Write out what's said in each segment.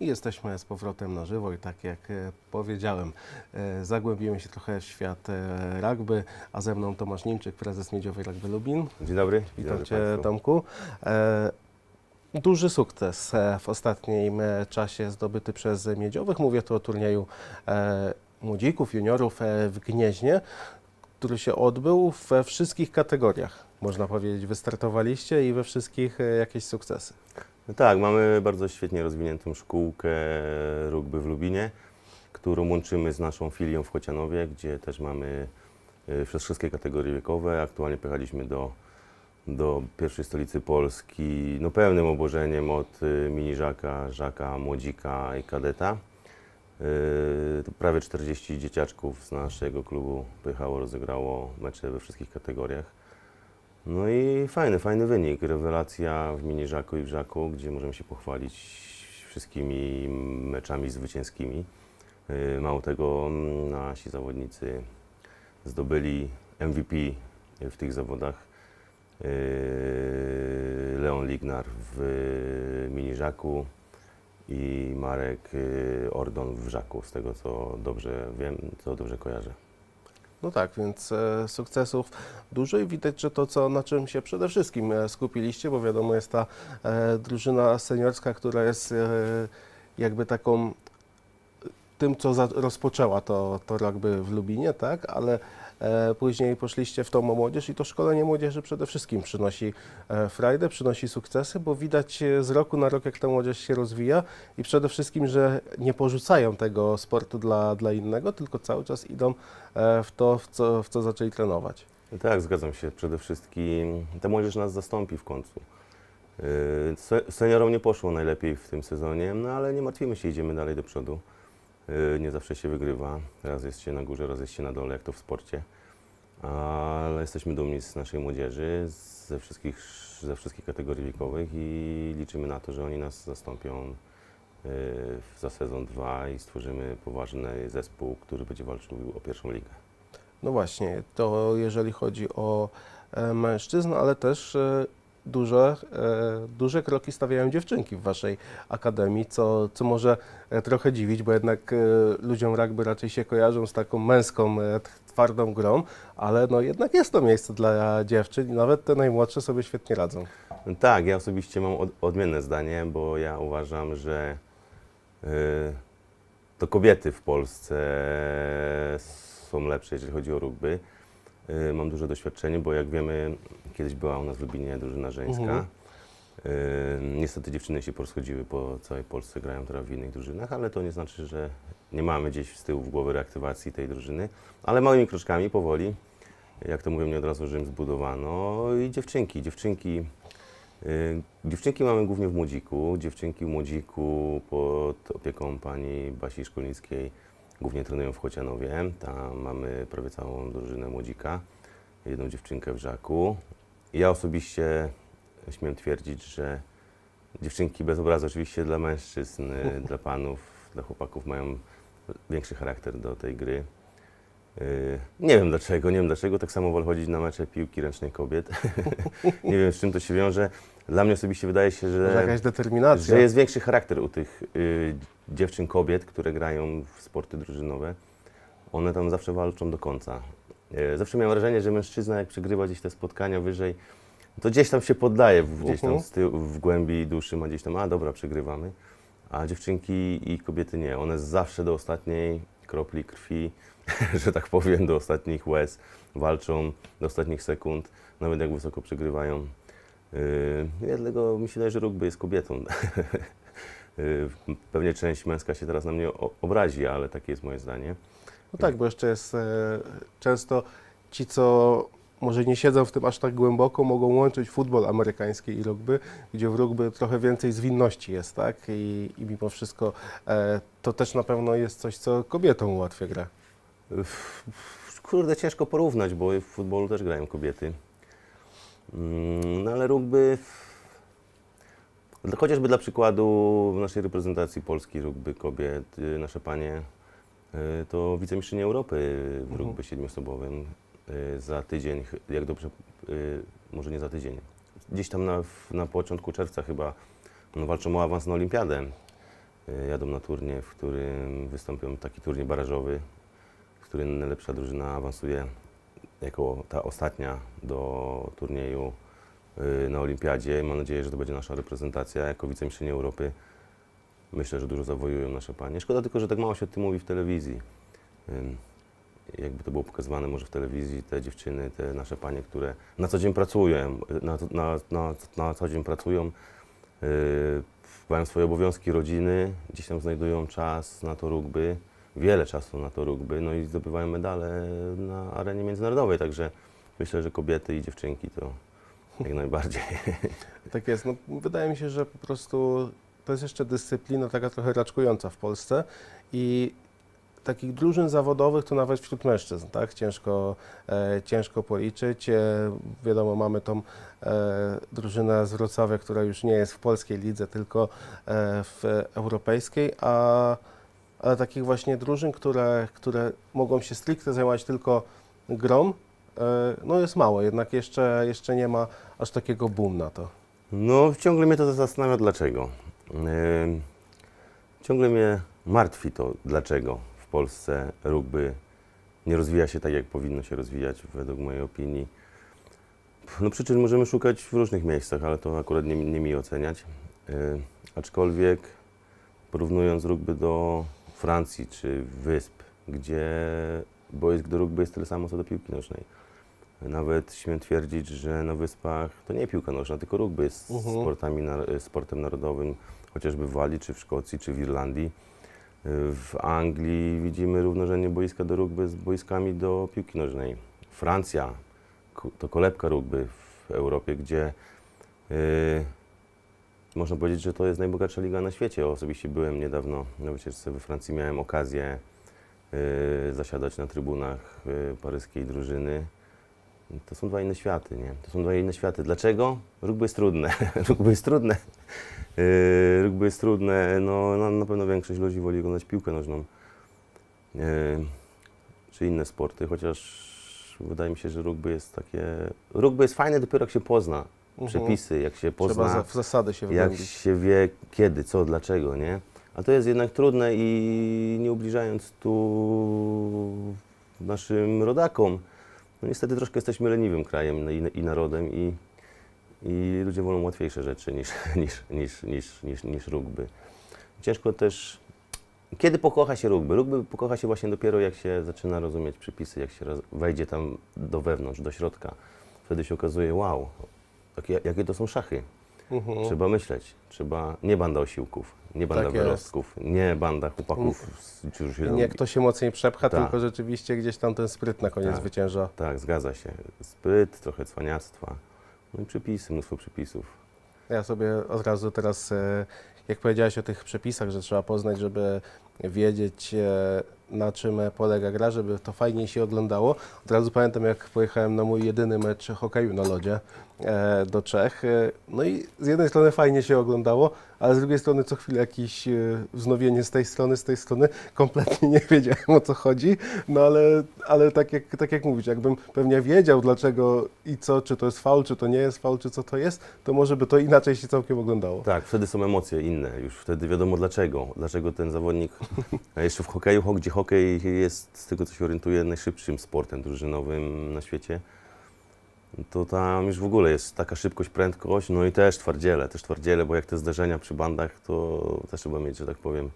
I jesteśmy z powrotem na żywo i tak jak e, powiedziałem, e, zagłębimy się trochę w świat e, rugby, a ze mną Tomasz Niemczyk, prezes Miedziowej Rugby Lubin. Dzień dobry. Witam Cię. Tomku. Duży sukces w ostatnim czasie zdobyty przez Miedziowych. Mówię tu o turnieju młodzików, juniorów w Gnieźnie, który się odbył we wszystkich kategoriach. Można powiedzieć, wystartowaliście i we wszystkich jakieś sukcesy. No tak, mamy bardzo świetnie rozwiniętą szkółkę rugby w Lubinie, którą łączymy z naszą filią w Chocianowie, gdzie też mamy przez wszystkie kategorie wiekowe. Aktualnie pojechaliśmy do, do pierwszej stolicy Polski no, pełnym obłożeniem od y, mini żaka, młodzika i kadeta. To prawie 40 dzieciaczków z naszego klubu pojechało, rozegrało mecze we wszystkich kategoriach. No i fajny, fajny wynik. Rewelacja w mini żaku i w żaku, gdzie możemy się pochwalić wszystkimi meczami zwycięskimi. Y, Mało tego, mm, nasi zawodnicy zdobyli MVP w tych zawodach. Y, Leon Lignar w mini żaku i Marek y, Ordon w żaku, z tego co dobrze wiem, co dobrze kojarzę. No tak, więc e, sukcesów dużo i widać, że to, co, na czym się przede wszystkim e, skupiliście, bo wiadomo, jest ta e, drużyna seniorska, która jest jakby taką tym, co rozpoczęła to, to rugby w Lubinie, tak, ale później poszliście w tą młodzież i to szkolenie młodzieży przede wszystkim przynosi e, frajdę, przynosi sukcesy, bo widać e, z roku na rok, jak ta młodzież się rozwija i przede wszystkim, że nie porzucają tego sportu dla, dla innego, tylko cały czas idą e, w to, w co, w co zaczęli trenować. Tak, zgadzam się. Przede wszystkim ta młodzież nas zastąpi w końcu. Se- Seniorom nie poszło najlepiej w tym sezonie, no ale nie martwimy się, idziemy dalej do przodu. Yy, Nie zawsze się wygrywa. Raz jest się na górze, raz jest się na dole, jak to w sporcie. Ale jesteśmy dumni z naszej młodzieży, ze wszystkich, ze wszystkich kategorii wiekowych i liczymy na to, że oni nas zastąpią yy, za sezon 2 i stworzymy poważny zespół, który będzie walczył o pierwszą ligę. No właśnie, to jeżeli chodzi o e, mężczyzn, ale też e, duże, e, duże kroki stawiają dziewczynki w Waszej akademii, co, co może e, trochę dziwić, bo jednak e, ludziom rugby raczej się kojarzą z taką męską, twardą grą, ale no jednak jest to miejsce dla dziewczyn i nawet te najmłodsze sobie świetnie radzą. Tak, ja osobiście mam od, odmienne zdanie, bo ja uważam, że to kobiety w Polsce są lepsze, jeżeli chodzi o rugby. Y, mam duże doświadczenie, bo jak wiemy, kiedyś była u nas w Lubinie drużyna żeńska. Mhm. Y, niestety dziewczyny się porozchodziły po całej Polsce, grają teraz w innych drużynach, ale to nie znaczy, że nie mamy gdzieś z tyłu w głowy reaktywacji tej drużyny, ale małymi kroczkami, powoli, jak to mówią, nie od razu Rzym zbudowano i dziewczynki, dziewczynki, y, dziewczynki mamy głównie w Młodziku, dziewczynki w Młodziku pod opieką pani Basi Szkolnickiej głównie trenują w Chocianowie, tam mamy prawie całą drużynę Młodzika, jedną dziewczynkę w Żaku. Ja osobiście śmiem twierdzić, że dziewczynki bez obrazu oczywiście dla mężczyzn, y, dla panów, dla chłopaków mają większy charakter do tej gry. Y, Nie wiem dlaczego, nie wiem dlaczego, tak samo wolę chodzić na mecze piłki ręcznej kobiet. nie wiem z czym to się wiąże. Dla mnie osobiście wydaje się, Może że, jakaś determinacja. że jest większy charakter u tych y, dziewczyn kobiet, które grają w sporty drużynowe. One tam zawsze walczą do końca. Y, zawsze miałem wrażenie, że mężczyzna jak przegrywa gdzieś te spotkania wyżej, to gdzieś tam się poddaje, w- gdzieś tam Mhm. z tyłu, w głębi duszy ma gdzieś tam, a dobra, przegrywamy. A dziewczynki i kobiety nie. One zawsze do ostatniej kropli krwi, że tak powiem, do ostatnich łez walczą, do ostatnich sekund, nawet jak wysoko przegrywają. Yy, ja dlatego mi się wydaje, że rugby jest kobietą. Yy, Pewnie część męska się teraz na mnie obrazi, ale takie jest moje zdanie. No tak, bo jeszcze jest e, często ci, co może nie siedzą w tym aż tak głęboko, mogą łączyć futbol amerykański i rugby, gdzie w rugby trochę więcej zwinności jest, tak? I, i mimo wszystko e, to też na pewno jest coś, co kobietom ułatwia grę. Kurde, ciężko porównać, bo w futbolu też grają kobiety. Mm, No ale rugby, dla- chociażby dla przykładu w naszej reprezentacji Polski rugby kobiet, y, nasze panie y, to wicemistrzyni Europy w Mhm. rugby siedmiosobowym. Y, Za tydzień, jak dobrze, może nie za tydzień, gdzieś tam na, na początku czerwca chyba no, walczą o awans na olimpiadę. jadą na turniej, w którym wystąpią taki turniej barażowy, w którym najlepsza drużyna awansuje jako ta ostatnia do turnieju y, na Olimpiadzie. Mam nadzieję, że to będzie nasza reprezentacja jako wicemistrzyni Europy. Myślę, że dużo zawojują nasze panie. Szkoda tylko, że tak mało się o tym mówi w telewizji. Jakby to było pokazywane może w telewizji, te dziewczyny, te nasze panie, które na co dzień pracują, na, na, na, na co dzień pracują, yy, mają swoje obowiązki rodziny, gdzieś tam znajdują czas na to rugby, wiele czasu na to rugby, no i zdobywają medale na arenie międzynarodowej, także myślę, że kobiety i dziewczynki to jak najbardziej. Tak jest. No, wydaje mi się, że po prostu to jest jeszcze dyscyplina taka trochę raczkująca w Polsce i takich drużyn zawodowych to nawet wśród mężczyzn, tak? Ciężko, e, ciężko policzyć. E, wiadomo, mamy tą e, drużynę z Wrocławia, która już nie jest w polskiej lidze, tylko e, w europejskiej, a, ale takich właśnie drużyn, które, które mogą się stricte zajmować tylko grą, e, no jest mało, jednak jeszcze, jeszcze nie ma aż takiego boom na to. No, ciągle mnie to zastanawia, dlaczego. Ym, ciągle mnie martwi to, dlaczego w Polsce rugby nie rozwija się tak, jak powinno się rozwijać, według mojej opinii. No, przyczyn możemy szukać w różnych miejscach, ale to akurat nie, nie mi oceniać. Yy, aczkolwiek porównując rugby do Francji czy Wysp, gdzie boisk do rugby jest tyle samo co do piłki nożnej. Nawet śmiem twierdzić, że na Wyspach to nie piłka nożna, tylko rugby jest Mhm. sportami, nar- sportem narodowym, chociażby w Walii, czy w Szkocji, czy w Irlandii. W Anglii widzimy równorzędnie boiska do rugby z boiskami do piłki nożnej. Francja to kolebka rugby w Europie, gdzie y, można powiedzieć, że to jest najbogatsza liga na świecie. Osobiście byłem niedawno na wycieczce we Francji, miałem okazję y, zasiadać na trybunach y, paryskiej drużyny. To są dwa inne światy, nie? To są dwa inne światy. Dlaczego? Rugby jest trudne. Rugby jest trudne. Yy, rugby jest trudne. No, na, pewno większość ludzi woli oglądać piłkę nożną. Yy, czy inne sporty, chociaż wydaje mi się, że rugby jest takie... Rugby jest fajne dopiero jak się pozna. Przepisy, jak się pozna Trzeba w zasady się jak wgłębić. się wie kiedy, co, dlaczego, nie? A to jest jednak trudne i nie ubliżając tu naszym rodakom, no niestety troszkę jesteśmy leniwym krajem i, i narodem i, i ludzie wolą łatwiejsze rzeczy niż, niż, niż, niż, niż, niż rugby. Ciężko też, kiedy pokocha się rugby? Rugby pokocha się właśnie dopiero jak się zaczyna rozumieć przepisy, jak się wejdzie tam do wewnątrz, do środka. Wtedy się okazuje, wow, jakie, jakie to są szachy. Mhm. Trzeba myśleć, trzeba, nie banda osiłków, nie banda Tak jest. wyrostków, nie banda chłopaków, którzy się Nie kto się mocniej przepcha, Tak. tylko rzeczywiście gdzieś tam ten spryt na koniec Tak. zwycięża. Tak, zgadza się. Spryt, trochę cwaniactwa, no i przepisy, mnóstwo przepisów. Ja sobie od razu teraz, e, jak powiedziałeś o tych przepisach, że trzeba poznać, żeby wiedzieć e, na czym polega gra, żeby to fajniej się oglądało. Od razu pamiętam, jak pojechałem na mój jedyny mecz hokeju na lodzie e, do Czech. E, No i z jednej strony fajnie się oglądało, ale z drugiej strony co chwilę jakieś e, wznowienie z tej strony, z tej strony. Kompletnie nie wiedziałem o co chodzi, no ale, ale tak, jak, tak jak mówisz, jakbym pewnie wiedział dlaczego i co, czy to jest faul, czy to nie jest faul, czy co to jest, to może by to inaczej się całkiem oglądało. Tak, wtedy są emocje inne, już wtedy wiadomo dlaczego, dlaczego ten zawodnik, a jeszcze w hokeju, ho- gdzie hokej jest, z tego co się orientuję, najszybszym sportem drużynowym na świecie, to tam już w ogóle jest taka szybkość, prędkość, no i też twardziele, też twardziele, bo jak te zdarzenia przy bandach, to też trzeba mieć, że tak powiem,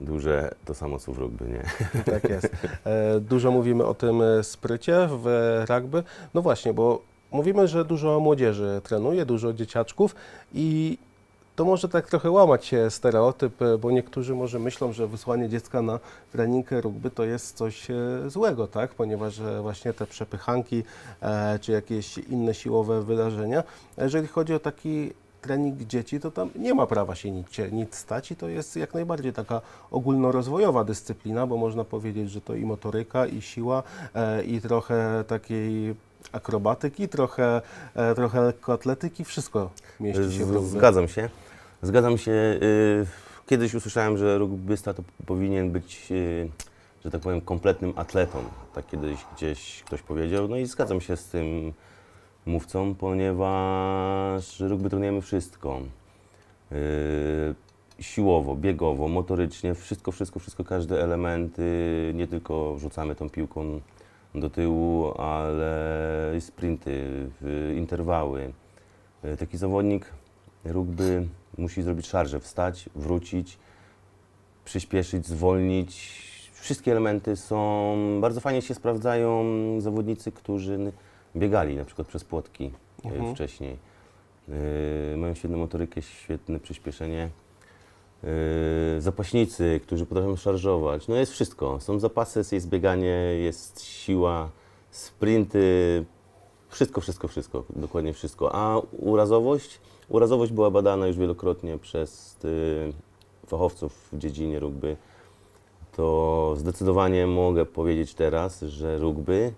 duże, to samo co w rugby, nie? Tak jest. E, Dużo mówimy o tym e, sprycie w rugby. No właśnie, bo mówimy, że dużo młodzieży trenuje, dużo dzieciaczków i to może tak trochę łamać się stereotyp, e, bo niektórzy może myślą, że wysłanie dziecka na trening rugby to jest coś e, złego, tak? Ponieważ e, właśnie te przepychanki czy jakieś inne siłowe wydarzenia. Jeżeli chodzi o taki trening dzieci, to tam nie ma prawa się nic, nic stać i to jest jak najbardziej taka ogólnorozwojowa dyscyplina, bo można powiedzieć, że to i motoryka, i siła, i trochę takiej akrobatyki, trochę, trochę lekkoatletyki, wszystko mieści się w rugby. Zgadzam się. Zgadzam się. y, Kiedyś usłyszałem, że rugbysta to powinien być, y, że tak powiem, kompletnym atletą. Tak kiedyś gdzieś ktoś powiedział. No i zgadzam się z tym mówcą, ponieważ rugby trenujemy wszystko. Y, siłowo, biegowo, motorycznie, wszystko, wszystko, wszystko, każde elementy, nie tylko rzucamy tą piłką do tyłu, ale sprinty, interwały. Taki zawodnik rugby musi zrobić szarżę, wstać, wrócić, przyspieszyć, zwolnić. Wszystkie elementy są, bardzo fajnie się sprawdzają zawodnicy, którzy biegali na przykład przez płotki y, Mhm. wcześniej. Y, mają świetną motorykę, świetne przyspieszenie. Y, zapaśnicy, którzy potrafią szarżować. No jest wszystko. Są zapasy, jest bieganie, jest siła, sprinty, wszystko, wszystko, wszystko, dokładnie wszystko. A urazowość? Urazowość była badana już wielokrotnie przez y, fachowców w dziedzinie rugby. To zdecydowanie mogę powiedzieć teraz, że rugby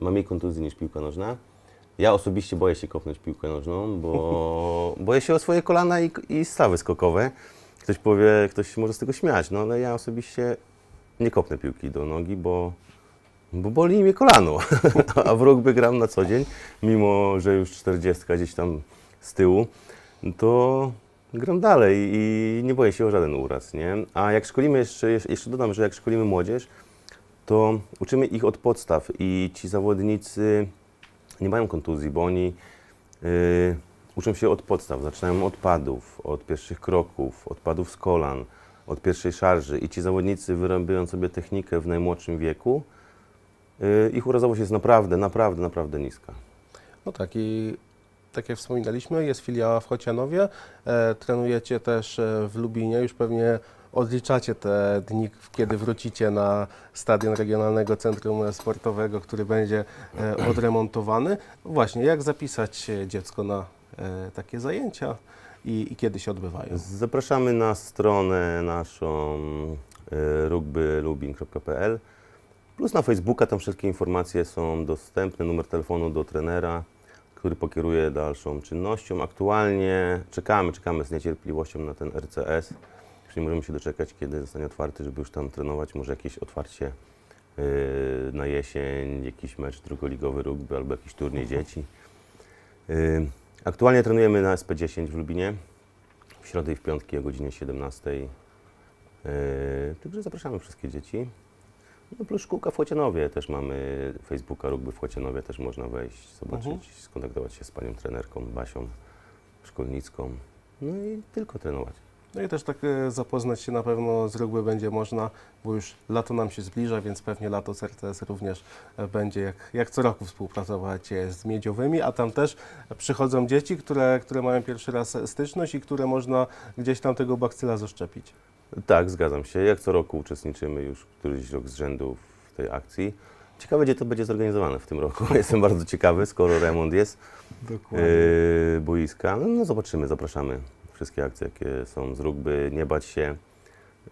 ma mniej kontuzji niż piłka nożna. Ja osobiście boję się kopnąć piłkę nożną, bo boję się o swoje kolana i, i stawy skokowe. Ktoś powie, ktoś może z tego śmiać, no ale ja osobiście nie kopnę piłki do nogi, bo, bo boli mnie kolano. A w rugby gram na co dzień, mimo że już 40 gdzieś tam z tyłu, to gram dalej i nie boję się o żaden uraz, nie? A jak szkolimy jeszcze, jeszcze dodam, że jak szkolimy młodzież, to uczymy ich od podstaw i ci zawodnicy nie mają kontuzji, bo oni y, uczą się od podstaw, zaczynają od padów, od pierwszych kroków, od padów z kolan, od pierwszej szarży i ci zawodnicy wyrabiają sobie technikę w najmłodszym wieku, y, ich urazowość jest naprawdę, naprawdę, naprawdę niska. No tak i tak jak wspominaliśmy, jest filiała w Chocianowie, e, trenujecie też e, w Lubinie, już pewnie odliczacie te dni, kiedy wrócicie na stadion Regionalnego Centrum Sportowego, który będzie e, odremontowany. Właśnie, jak zapisać dziecko na takie zajęcia i, i kiedy się odbywają? Zapraszamy na stronę naszą rugbylubin.pl plus na Facebooka, tam wszystkie informacje są dostępne, numer telefonu do trenera, który pokieruje dalszą czynnością. Aktualnie czekamy, czekamy z niecierpliwością na ten RCS. Już nie możemy się doczekać, kiedy zostanie otwarty, żeby już tam trenować, może jakieś otwarcie y, na jesień, jakiś mecz drugoligowy rugby albo jakiś turniej dzieci. Y, Aktualnie trenujemy na SP10 w Lubinie w środę i w piątki o godzinie 17. Yy, także zapraszamy wszystkie dzieci. No plus szkółka w Chłocianowie, też mamy Facebooka Rugby w Chłocianowie, też można wejść, zobaczyć, Mhm. skontaktować się z panią trenerką Basią Szkolnicką. No i tylko trenować. No i też tak e, zapoznać się na pewno z rugby będzie można, bo już lato nam się zbliża, więc pewnie lato z RTS również e, będzie jak, jak co roku współpracować z miedziowymi, a tam też przychodzą dzieci, które, które mają pierwszy raz styczność i które można gdzieś tam tego bakcyla zaszczepić. Tak, zgadzam się. Jak co roku uczestniczymy już któryś rok z rzędu w tej akcji. Ciekawe, gdzie to będzie zorganizowane w tym roku. Jestem bardzo ciekawy, skoro remont jest. Dokładnie. Yy, boiska. No, no zobaczymy, zapraszamy. Wszystkie akcje, jakie są z rugby, nie bać się,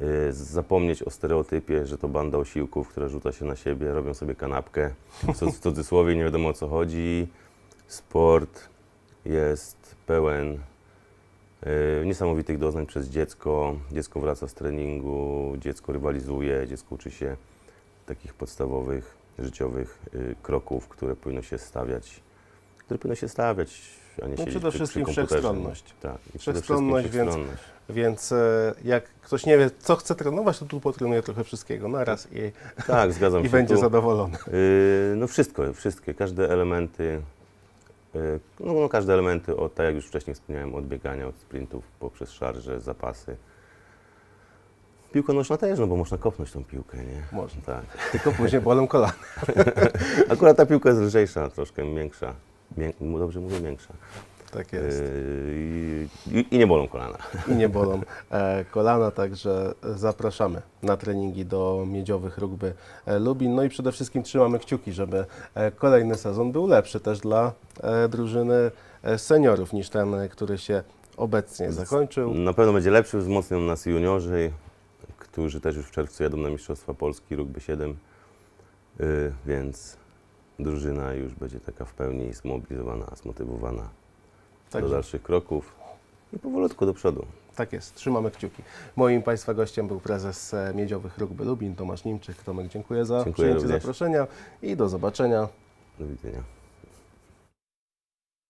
yy, zapomnieć o stereotypie, że to banda osiłków, która rzuca się na siebie, robią sobie kanapkę. W cu- w cudzysłowie nie wiadomo o co chodzi. Sport jest pełen niesamowitych doznań przez dziecko. Dziecko wraca z treningu, dziecko rywalizuje, dziecko uczy się takich podstawowych, życiowych yy, kroków, które powinno się stawiać które powinno się stawiać, a nie No przede przy, wszystkim przy wszechstronność. Tak, i Wszechstronność, więc-. Więc e, jak ktoś nie wie, co chce trenować, to tu potrenuje trochę wszystkiego naraz i, Tak, zgadzam i się. będzie tu, zadowolony. yy, no wszystko, wszystkie, każde elementy, no, no każde elementy, od, tak jak już wcześniej wspomniałem, od biegania, od sprintów, poprzez szarże, zapasy. Piłka nożna też, no bo można kopnąć tą piłkę, nie? Można. Tak. Tylko później bolą kolana. Akurat ta piłka jest lżejsza, troszkę większa. Mię, dobrze mówię, większa. Tak jest. Yy, i, I nie bolą kolana. i nie bolą e, kolana, także zapraszamy na treningi do Miedziowych Rugby e, Lubin. No i przede wszystkim trzymamy kciuki, żeby e, kolejny sezon był lepszy też dla e, drużyny e, seniorów niż ten, e, który się obecnie zakończył. Na pewno będzie lepszy, wzmocnią nas juniorzy, którzy też już w czerwcu jadą na Mistrzostwa Polski Rugby 7, yy, więc drużyna już będzie taka w pełni zmobilizowana, zmotywowana do Także dalszych kroków i powolutku do przodu. tak jest, trzymamy kciuki. Moim Państwa gościem był prezes e, Miedziowych Rugby Lubin, Tomasz Nimczyk. Tomek, dziękuję za Dziękuję przyjęcie również. zaproszenia i do zobaczenia. Do widzenia.